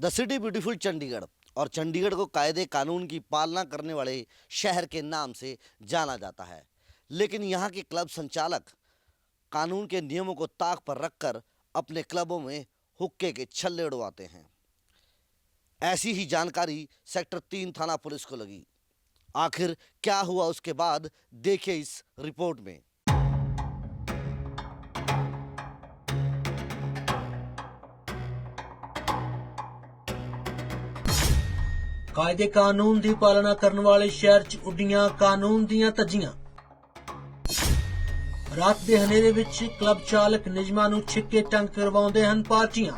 The city beautiful Chandigarh और चंडीगढ़ को कायदे कानून की पालना करने वाले शहर के नाम से जाना जाता है। लेकिन यहाँ के क्लब संचालक कानून के नियमों को ताक पर रखकर अपने क्लबों में हुक्के के छल्ले उड़वाते हैं। ऐसी ही जानकारी सेक्टर तीन थाना पुलिस को लगी। आखिर क्या हुआ उसके बाद, देखिए इस रिपोर्ट में। ਕਾਇਦੇ ਕਾਨੂੰਨ ਦੀ ਪਾਲਣਾ ਕਰਨ ਵਾਲੇ ਸ਼ਹਿਰ 'ਚ ਉੱਡੀਆਂ ਕਾਨੂੰਨ ਦੀਆਂ ਧੱਜੀਆਂ। ਰਾਤ ਦੇ ਹਨੇਰੇ ਵਿੱਚ ਕਲੱਬ ਚਾਲਕ ਨਿਯਮਾਂ ਨੂੰ ਛਿੱਕੇ ਟੰਗ ਕਰਵਾਉਂਦੇ ਹਨ ਪਾਰਟੀਆਂ।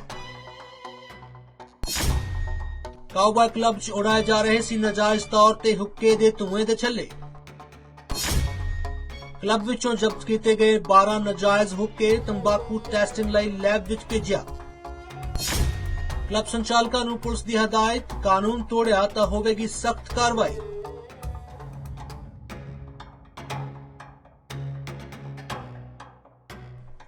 ਕਾਊਬਾਈ ਕਲੱਬ 'ਚ ਉਡਾਏ ਜਾ ਰਹੇ ਸੀ ਨਾਜਾਇਜ਼ ਤੌਰ ਤੇ ਹੁੱਕੇ ਦੇ ਧੂਏ ਦੇ ਛੱਲੇ। ਕਲੱਬ ਵਿੱਚੋਂ ਜ਼ਬਤ ਕੀਤੇ ਗਏ 12 ਨਾਜਾਇਜ਼ ਹੁੱਕੇ ਤੰਬਾਕੂ ਟੈਸਟਿੰਗ ਲਈ ਲੈਬ ਵਿੱਚ ਭੇਜਿਆ। ਕਲੱਬ ਸੰਚਾਲਕਾਂ ਨੂੰ ਪੁਲਿਸ ਦੀ ਹਦਾਇਤ, ਕਾਨੂੰਨ ਤੋੜਿਆ ਤਾਂ ਹੋਵੇਗੀ ਸਖਤ ਕਾਰਵਾਈ।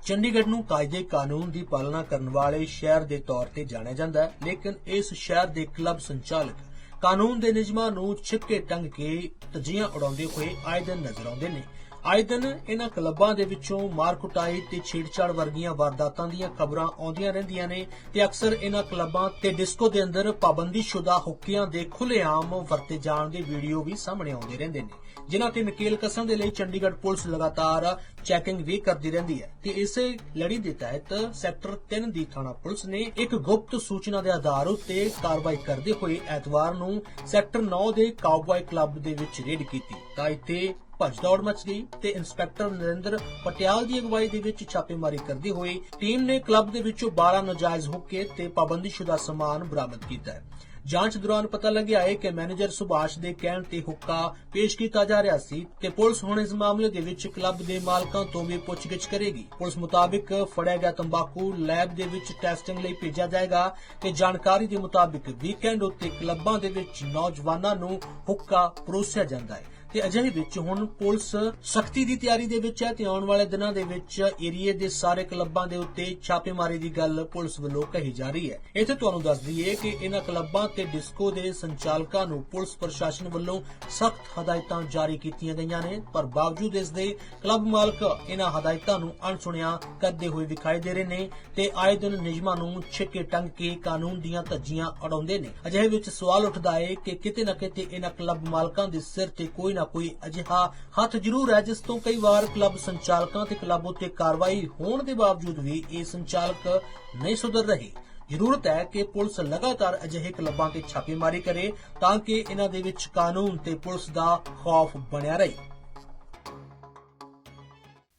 ਚੰਡੀਗੜ੍ਹ ਨੂੰ ਕਾਇਦੇ ਕਾਨੂੰਨ ਦੀ ਪਾਲਣਾ ਕਰਨ ਵਾਲੇ ਸ਼ਹਿਰ ਦੇ ਤੌਰ ਤੇ ਜਾਣਿਆ ਜਾਂਦਾ ਹੈ, ਲੇਕਿਨ ਇਸ ਸ਼ਹਿਰ ਦੇ ਕਲੱਬ ਸੰਚਾਲਕ ਕਾਨੂੰਨ ਦੇ ਨਿਯਮਾਂ ਨੂੰ ਛਿੱਕੇ ਟੰਗ ਕੇ ਤਜੀਆਂ ਉਡਾਉਂਦੇ ਹੋਏ ਆਏ ਦਿਨ ਨਜ਼ਰ ਆਉਂਦੇ ਨੇ। ਆਏ ਦਿਨ ਇਹਨਾਂ ਕਲੱਬਾਂ ਦੇ ਵਿੱਚੋਂ ਮਾਰ ਕੁਟਾਈ ਤੇ ਛੇੜਛਾੜ ਵਰਗੀਆਂ ਵਾਰਦਾਤਾਂ ਦੀਆਂ ਖਬਰਾਂ ਆਉਂਦੀਆਂ ਰਹਿੰਦੀਆਂ ਨੇ ਤੇ ਅਕਸਰ ਇਹਨਾਂ ਕਲੱਬਾਂ ਤੇ ਡਿਸਕੋ ਦੇ ਅੰਦਰ ਪਾਬੰਦੀਸ਼ੁਦਾ ਹੁੱਕਿਆਂ ਦੇ ਖੁੱਲੇਆਮ ਵਰਤੇ ਜਾਣ ਦੇ ਵੀਡੀਓ ਵੀ ਸਾਹਮਣੇ ਆਉਂਦੇ ਰਹਿੰਦੇ ਨੇ। ਜਿਨ੍ਹਾਂ ਤੇ ਨਕੇਲ ਕਸਣ ਦੇ ਲਈ ਚੰਡੀਗੜ੍ਹ ਪੁਲਿਸ ਲਗਾਤਾਰ ਚੈਕਿੰਗ ਵੀ ਕਰਦੀ ਰਹਿੰਦੀ ਹੈ ਤੇ ਇਸੇ ਲੜੀ ਦੇ ਤਹਿਤ ਸੈਕਟਰ 3 ਦੀ ਥਾਣਾ ਪੁਲਿਸ ਨੇ ਇੱਕ ਗੁਪਤ ਸੂਚਨਾ ਦੇ ਆਧਾਰ ਉੱਤੇ ਕਾਰਵਾਈ ਕਰਦੇ ਹੋਏ ਐਤਵਾਰ ਨੂੰ ਸੈਕਟਰ 9 ਦੇ ਕਾਊਬਾਈ ਕਲੱਬ ਦੇ ਵਿੱਚ ਰੇਡ ਕੀਤੀ। ਤਾਂ ਇੱਥੇ ਭੱਜ ਦੌੜ ਮਚ ਗਈ ਤੇ ਇੰਸਪੈਕਟਰ ਨਰਿੰਦਰ ਪਟਿਆਲ ਦੀ ਅਗਵਾਈ ਦੇ ਵਿੱਚ ਛਾਪੇਮਾਰੀ ਕਰਦੀ ਹੋਈ ਟੀਮ ਨੇ ਕਲੱਬ ਦੇ ਵਿੱਚੋਂ 12 ਨਾਜਾਇਜ਼ ਹੁੱਕੇ ਤੇ ਪਾਬੰਦੀਸ਼ੁਦਾ ਸਮਾਨ ਬਰਾਮਦ ਕੀਤਾ ਹੈ। ਜਾਂਚ ਦੌਰਾਨ ਪਤਾ ਲੱਗਿਆ ਹੈ ਕਿ ਮੈਨੇਜਰ ਸੁਭਾਸ਼ ਦੇ ਕਹਿਣ ਤੇ ਹੁੱਕਾ ਪੇਸ਼ ਕੀਤਾ ਜਾ ਰਿਹਾ ਸੀ ਤੇ ਪੁਲਿਸ ਹੁਣ ਇਸ ਮਾਮਲੇ ਦੇ ਵਿੱਚ ਕਲੱਬ ਦੇ ਮਾਲਕਾਂ ਤੋਂ ਵੀ ਪੁੱਛਗਿੱਛ ਕਰੇਗੀ। ਪੁਲਿਸ ਮੁਤਾਬਿਕ ਫੜਿਆ ਗਿਆ ਤੰਬਾਕੂ ਲੈਬ ਦੇ ਵਿੱਚ ਟੈਸਟਿੰਗ ਲਈ ਭੇਜਿਆ ਜਾਏਗਾ ਤੇ ਜਾਣਕਾਰੀ ਦੇ ਮੁਤਾਬਿਕ ਵੀਕਐਂਡ ਉੱਤੇ ਕਲੱਬਾਂ ਦੇ ਵਿੱਚ ਨੌਜਵਾਨਾਂ ਨੂੰ ਹੁੱਕਾ ਪਰੋਸਿਆ ਜਾਂਦਾ ਹੈ। ਤੇ ਅਜਿਹੇ ਵਿੱਚ ਹੁਣ ਪੁਲਿਸ ਸਖਤੀ ਦੀ ਤਿਆਰੀ ਦੇ ਵਿੱਚ ਹੈ ਤੇ ਆਉਣ ਵਾਲੇ ਦਿਨਾਂ ਦੇ ਵਿੱਚ ਏਰੀਏ ਦੇ ਸਾਰੇ ਕਲੱਬਾਂ ਦੇ ਉੱਤੇ ਛਾਪੇਮਾਰੀ ਦੀ ਗੱਲ ਪੁਲਿਸ ਵੱਲੋਂ ਕਹੀ ਜਾ ਰਹੀ ਹੈ। ਇੱਥੇ ਤੁਹਾਨੂੰ ਦੱਸ ਦਈਏ ਕਿ ਇਹਨਾਂ ਕਲੱਬਾਂ ਤੇ ਡਿਸਕੋ ਦੇ ਸੰਚਾਲਕਾਂ ਨੂੰ ਪੁਲਿਸ ਪ੍ਰਸ਼ਾਸਨ ਵੱਲੋਂ ਸਖਤ ਹਦਾਇਤਾਂ ਜਾਰੀ ਕੀਤੀਆਂ ਗਈਆਂ ਨੇ, ਪਰ ਬਾਵਜੂਦ ਇਸ ਦੇ ਕਲੱਬ ਮਾਲਕ ਇਹਨਾਂ ਹਦਾਇਤਾਂ ਨੂੰ ਅਣਸੁਣਿਆ ਕਰਦੇ ਹੋਏ ਵਿਖਾਈ ਦੇ ਰਹੇ ਨੇ ਤੇ ਆਏ ਦਿਨ ਨਿਯਮਾਂ ਨੂੰ ਛਿੱਕੇ ਟੰਗ ਕੇ ਕਾਨੂੰਨ ਦੀਆਂ ਧੱਜੀਆਂ ਅੜਾਉਂਦੇ ਨੇ। ਅਜਿਹੇ ਵਿੱਚ ਸਵਾਲ ਉੱਠਦਾ ਹੈ ਕਿ ਕਿਤੇ ਨਾ ਕਿਤੇ ਇਹਨਾਂ ਕਲੱਬ ਮਾਲਕਾਂ ਦੇ ਸਿਰ ਤੇ ਕੋਈ ਨਾ ਨਾ ਕੋਈ ਅਜਿਹਾ ਹੱਥ ਜ਼ਰੂਰ ਹੈ ਜਿਸ ਤੋਂ ਕਈ ਵਾਰ ਕਲੱਬ ਸੰਚਾਲਕਾਂ ਤੇ ਕਲੱਬ ਉੱਤੇ ਕਾਰਵਾਈ ਹੋਣ ਦੇ ਬਾਵਜੂਦ ਵੀ ਇਹ ਸੰਚਾਲਕ ਨਹੀਂ ਸੁਧਰ ਰਹੇ ਜ਼ਰੂਰਤ ਹੈ ਕਿ ਪੁਲਿਸ ਲਗਾਤਾਰ ਅਜਿਹੇ ਕਲੱਬਾਂ ਤੇ ਛਾਪੇਮਾਰੀ ਕਰੇ ਤਾਂ ਕਿ ਇਹਨਾਂ ਦੇ ਵਿੱਚ ਕਾਨੂੰਨ ਤੇ ਪੁਲਿਸ ਦਾ ਖੌਫ ਬਣਿਆ ਰਹੇ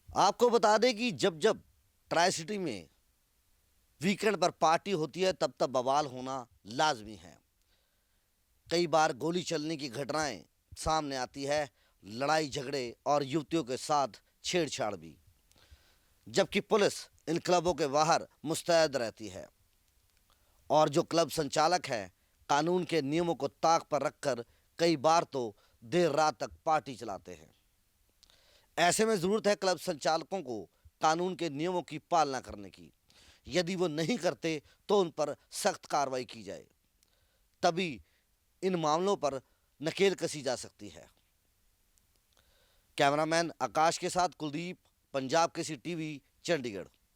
आपको बता दें कि जब जब ट्राई सिटी में वीकेंड पर पार्टी होती है तब तब बवाल होना लाजमी है कई बार गोली चलने की घटनाएं सामने आती है लड़ाई झगड़े और युवतियों के साथ छेड़छाड़ भी। जबकि पुलिस इन क्लबों के बाहर मुस्तैद रहती है और जो क्लब संचालक हैं, कानून के नियमों को ताक पर रखकर कई बार तो देर रात तक पार्टी चलाते हैं। ऐसे में ज़रूरत है क्लब संचालकों को कानून के नियमों की पालना करने की। यदि वो नहीं करते तो उन पर सख्त कार्रवाई की जाए। तभी इन मामलों पर नकेल कसी जा सकती है कैमरामैन आकाश के साथ कुलदीप पंजाब केसी टीवी चंडीगढ़